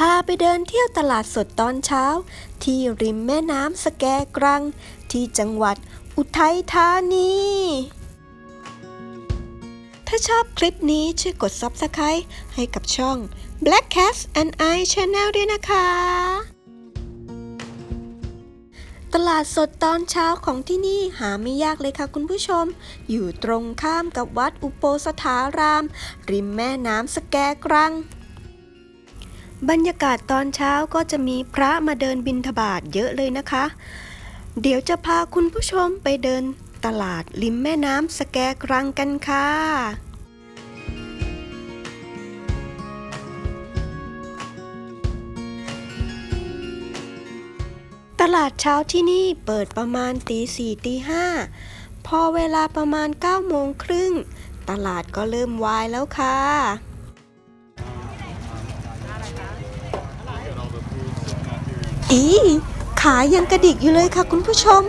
พาไปเดินเที่ยวตลาดสดตอนเช้า ที่ริมแม่น้ำสแกกรัง ที่จังหวัดอุทัยธานี ถ้าชอบคลิปนี้ช่วยกด Subscribe ให้กับช่อง Black Cat and I Channel ด้วยนะคะ ตลาดสดตอนเช้าของที่นี่หาไม่ยากเลยค่ะคุณผู้ชม อยู่ตรงข้ามกับวัดอุโปสถาราม ริมแม่น้ำสแกกรัง บรรยากาศตอนเช้าก็จะมีพระมาเดินบิณฑบาตเยอะเลยนะคะ เดี๋ยวจะพาคุณผู้ชมไปเดินตลาดริมแม่น้ำสแกกรังกันค่ะตลาดเช้าที่นี่เปิดประมาณตีสี่ตีห้าพอเวลาประมาณ9โมงครึ่ง ตลาดก็เริ่มวายแล้วค่ะ อีขายังกระดิกอยู่เลยค่ะคุณผู้ชม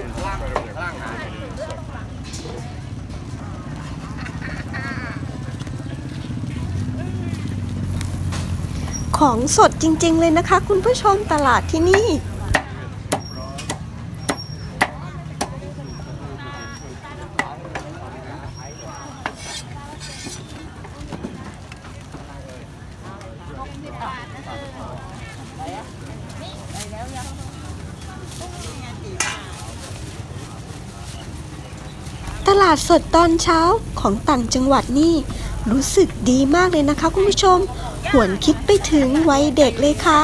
ของสดจริงๆเลยนะคะ คุณผู้ชมตลาดที่นี่ ตลาดสดตอนเช้าของต่างจังหวัดนี่ รู้สึกดีมากเลยนะคะคุณผู้ชม หวนคิดไปถึงวัยเด็กเลยค่ะ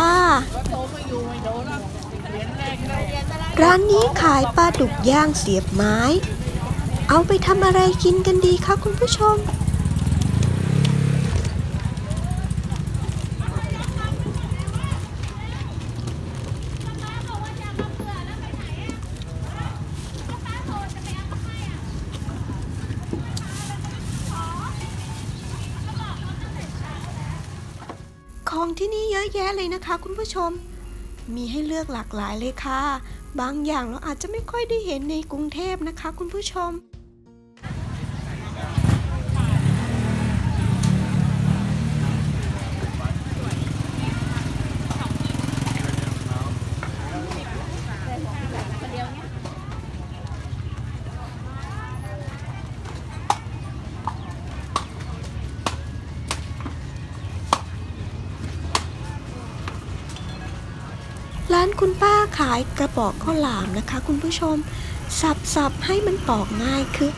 ร้านนี้ขายปลาดุกย่างเสียบไม้ เอาไปทำอะไรกินกันดีคะคุณผู้ชม ที่นี่เยอะแยะเลยนะคะ คุณผู้ชม มีให้เลือกหลากหลายเลยค่ะ บางอย่างเราอาจจะไม่ค่อยได้เห็นในกรุงเทพนะคะ คุณผู้ชม คุณป้าขายกระบอกข้าวหลามนะคะ คุณผู้ชม สับๆให้มันปอกง่ายคือ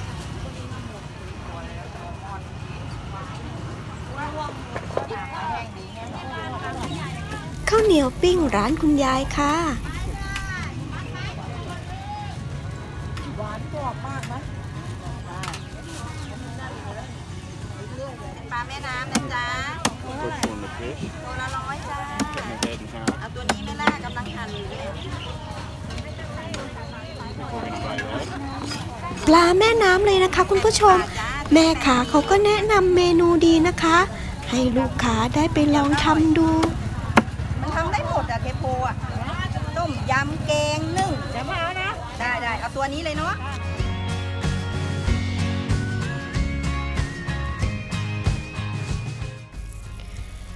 ข้าวเหนียวปิ้งร้านคุณยายค่ะหวานกี่มากไหมปลาแม่น้ำนะจ๊ะ Which one, the fish? ตัวละร้อยจ้า Cut my head in half. เอาตัวนี้ไหม่ล่ะกำลังหั่นอยู่เนี่ย We're gonna buy that. ปลาแม่น้ำเลยนะคะ คุณผู้ชม แม่ค้าเขาก็แนะนำเมนูดีนะคะ ให้ลูกค้าได้ไปลองทำดู มันทำได้หมดอะเทโพอะต้มยำแกงนึ่งเดี๋ยวมาเอานะ ได้ได้เอาตัวนี้เลยเนาะ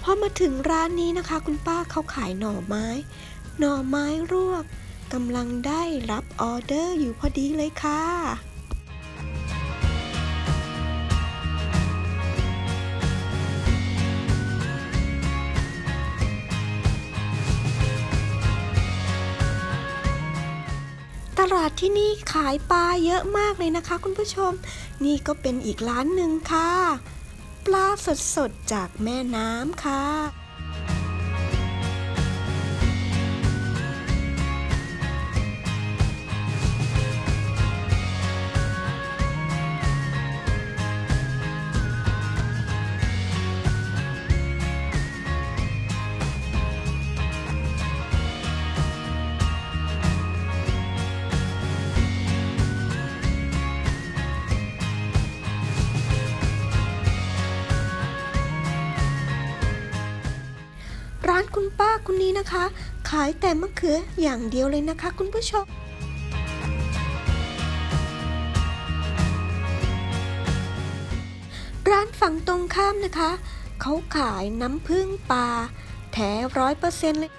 อมาถึงร้านนี้นะคะ คุณป้าเขาขายหน่อไม้ หน่อไม้รวกกำลังได้รับออเดอร์อยู่พอดีเลยค่ะตลาดที่นี่ขายปลาเยอะมากเลยนะคะ คุณผู้ชม นี่ก็เป็นอีกร้านหนึ่งค่ะ ปลาสดๆจากแม่น้ำค่ะ นี้นะคะ ขายแต่มะเขืออย่างเดียวเลยนะคะ คุณผู้ชมร้านฝั่งตรงข้ามนะคะ เขาขายน้ำผึ้งปลาแท้ร้อยเปอร์เซ็นต์เลย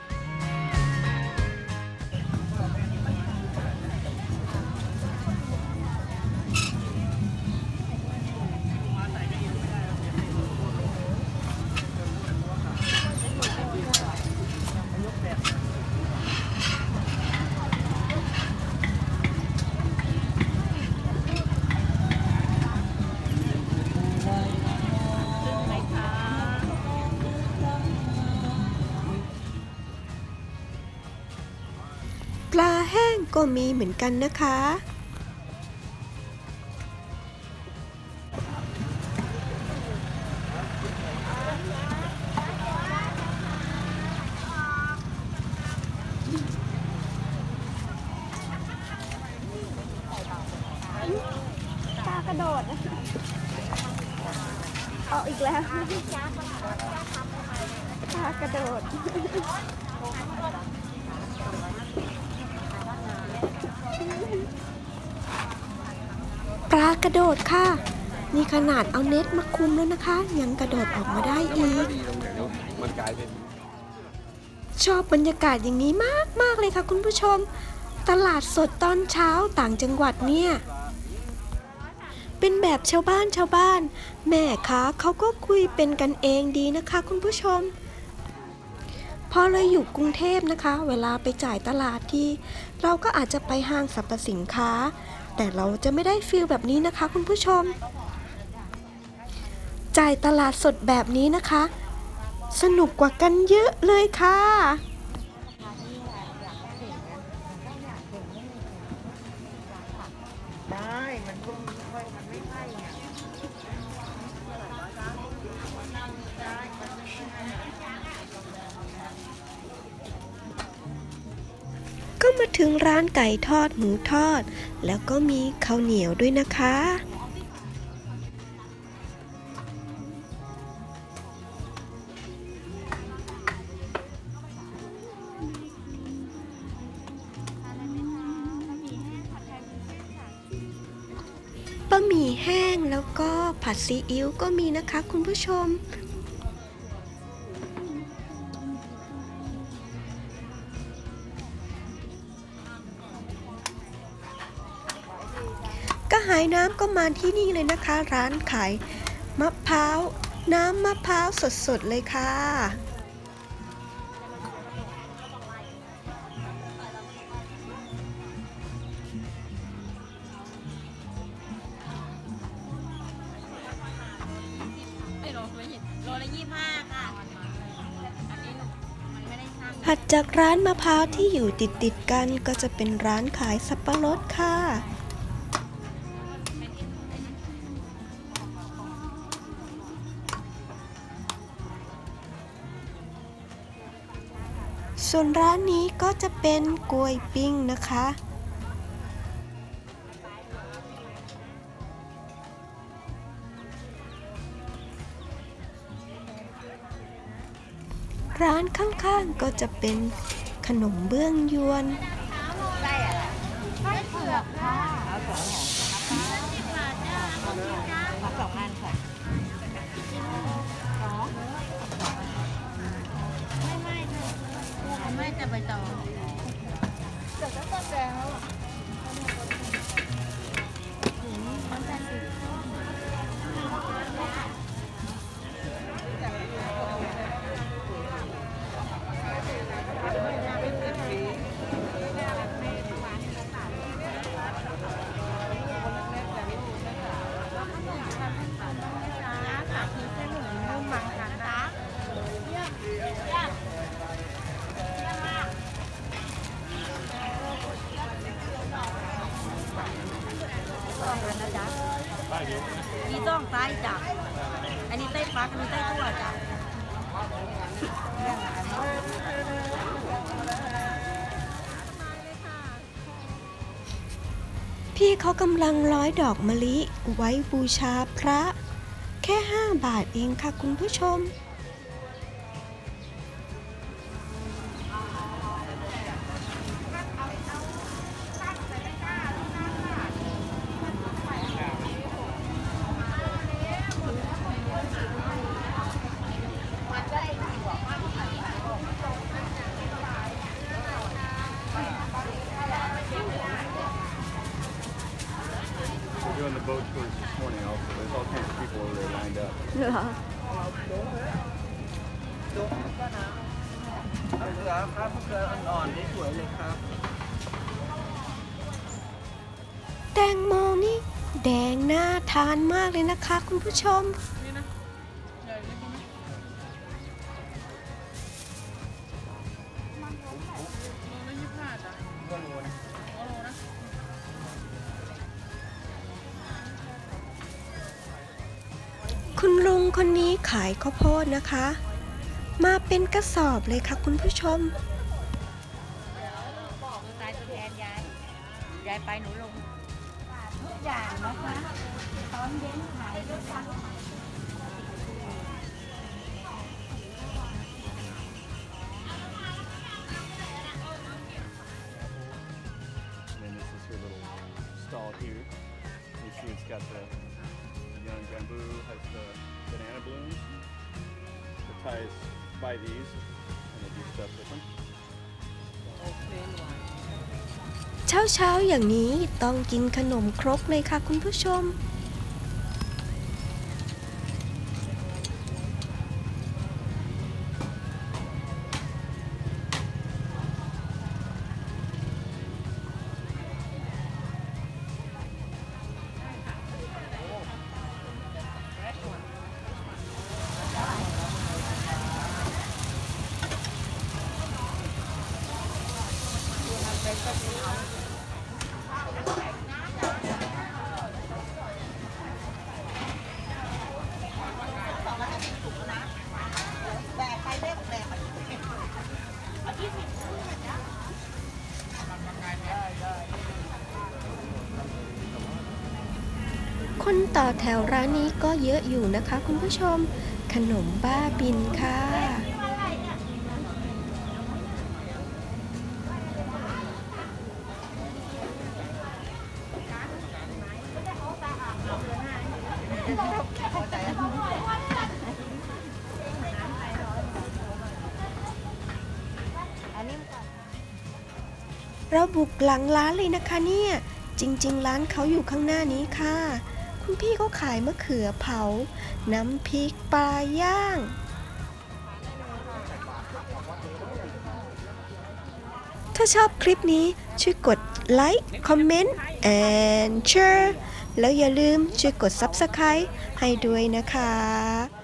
ก็มีเหมือนกันนะคะ กระโดดค่ะ นี่ขนาดเอาเน็ตมาคุมแล้วนะคะ ยังกระโดดออกมาได้อีก มันกลายเป็นชอบบรรยากาศอย่างนี้มากมากเลยค่ะคุณผู้ชม ตลาดสดตอนเช้าต่างจังหวัดเนี่ย เป็นแบบชาวบ้านชาวบ้าน แม่ค้าเขาก็คุยเป็นกันเองดีนะคะ คุณผู้ชม พอเราอยู่กรุงเทพนะคะ เวลาไปจ่ายตลาดที่ เราก็อาจจะไปห้างสรรพสินค้า แต่เราจะไม่ได้ฟีลแบบนี้นะคะคุณผู้ชม จ่ายตลาดสดแบบนี้นะคะ สนุกกว่ากันเยอะเลยค่ะ็มาถึงร้านไก่ทอดหมูทอด แล้วก็มีข้าวเหนียวด้วยนะคะบะหมี่แห้งแล้วก็ผัดซีอิ๊วก็มีนะคะคุณผู้ชมายน้ำก็มาที่นี่เลยนะคะ ร้านขายมะพร้าวน้ำมะพร้าวสดๆเลยค่ะลละยี่โละยี่ห้าค่ะอันนี้มันไม่ได้ช่างถัดจากร้านมะพร้าวที่อยู่ติดติดๆกันก็จะเป็นร้านขายสับปะรดค่ะ ส่วนร้านนี้ก็จะเป็นกล้วยปิ้งนะคะ ร้านข้างๆก็จะเป็นขนมเบื้องยวน ไม่จะไปต่ะ มีต้องซ้ายจับอันนี้ไต้ฟักอันนี้ไต้ตัวจับพี่เขากำลังร้อยดอกมะลิไว้บูชาพระ แค่5บาทเองค่ะคุณผู้ชม doing the boat tours this morning also. There's all kinds of people over there lined up. เหรอ เรือครับเรืออ่อนๆได้สวยเลยครับ แตงโมนี่แดงน่าทานมากเลยนะคะคุณผู้ชม คุณลุงคนนี้ขายข้าวโพดนะคะ มาเป็นกระสอบเลยค่ะคุณผู้ชมบอกตายตัวแทนยายยายไปหนูลงทุกอย่างนะคะตอนเย็นขายด้วยกัน And then this is her little stall here. You see it's got the guys buy these and they do stuff with them. เช้าเช้าๆอย่างนี้ต้องกินขนมครกเลยค่ะคุณผู้ชม คนต่อแถวร้านนี้ก็เยอะอยู่นะคะคุณผู้ชม ขนมบ้าบินค่ะ เราบุกหลังร้านเลยนะคะเนี่ย จริง ๆ ร้านเขาอยู่ข้างหน้านี้ค่ะ คุณพี่เขาขายมะเขือเผา น้ำพริกปลาย่าง ถ้าชอบคลิปนี้ช่วยกดไลค์คอมเมนต์ and share แล้วอย่าลืมช่วยกด Subscribe ให้ด้วยนะคะ